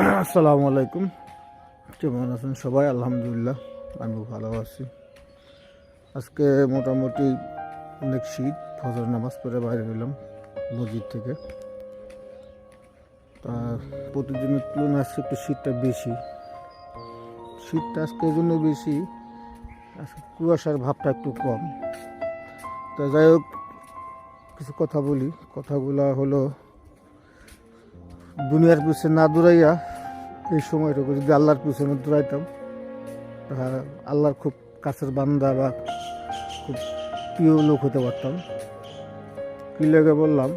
আসসালামু আলাইকুম। কেমন আছেন সবাই? আলহামদুলিল্লাহ আমি ভালো আছি। আজকে মোটামুটি অনেক শীত, ফজর নামাজ পড়ে বাইরে গেলাম মসজিদ থেকে। তা প্রতিদিনের তুলনায় আজকে একটু শীতটা বেশি। শীতটা আজকে জন্য বেশি, আজকে কুয়াশার ভাবটা একটু কম। তা যাই হোক, কিছু কথা বলি। কথাগুলো হলো দুনিয়ার পিছনে না দৌড়াইয়া এই সময়টুকু যদি আল্লাহর পিছনে দৌড়াইতাম, তাহলে আল্লাহর খুব কাছের বান্দা বা খুব প্রিয় লোক হতে পারতাম। কী লেগে বললাম,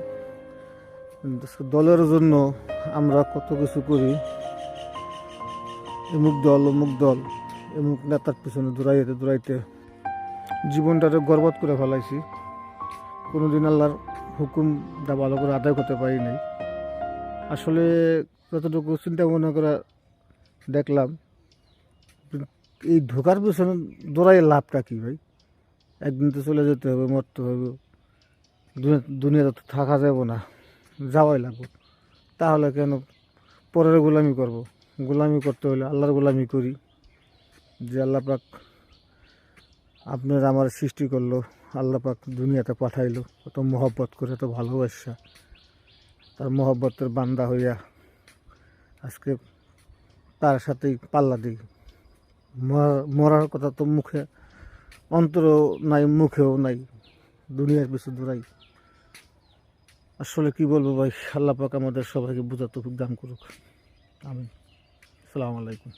দলের জন্য আমরা কত কিছু করি, এমুক দল, অমুক দল, এমুক নেতার পিছনে দৌড়াইতে দৌড়াইতে জীবনটাকে গর্বত করে ফেলাইছি। কোনোদিন আল্লাহর হুকুমটা ভালো করে আদায় করতে পারি নাই। আসলে যতটুকু চিন্তা মনে করে দেখলাম, এই ঢোকার পিছনে দৌড়াই লাভটা কী ভাই? একদিন তো চলে যেতে হবে, মরতে হবে। দুনিয়া- দুনিয়াতে তো থাকা যাবে না, যাওয়াই লাগবে। তাহলে কেন? পরের গোলামি করব। গোলামি করতে হলে আল্লাহর গোলামি করি, যে আল্লাহ পাক আপনার আমার সৃষ্টি করল, আল্লাহ পাক দুনিয়াতে পাঠাইলো। কত মহব্বত করে, এত ভালোবাসা। তার মহব্বতের বান্দা হইয়া আজকে তার সাথেই পাল্লা দিই। মরা- মরার কথা তো মুখে, অন্তরও নাই, মুখেও নাই, দুনিয়ার পিছু দূরাই। আসলে কি বলব ভাই, আল্লাহ পাক আমাদের সবাইকে বোঝাতে খুব দান করুক। আমি আসসালামু আলাইকুম।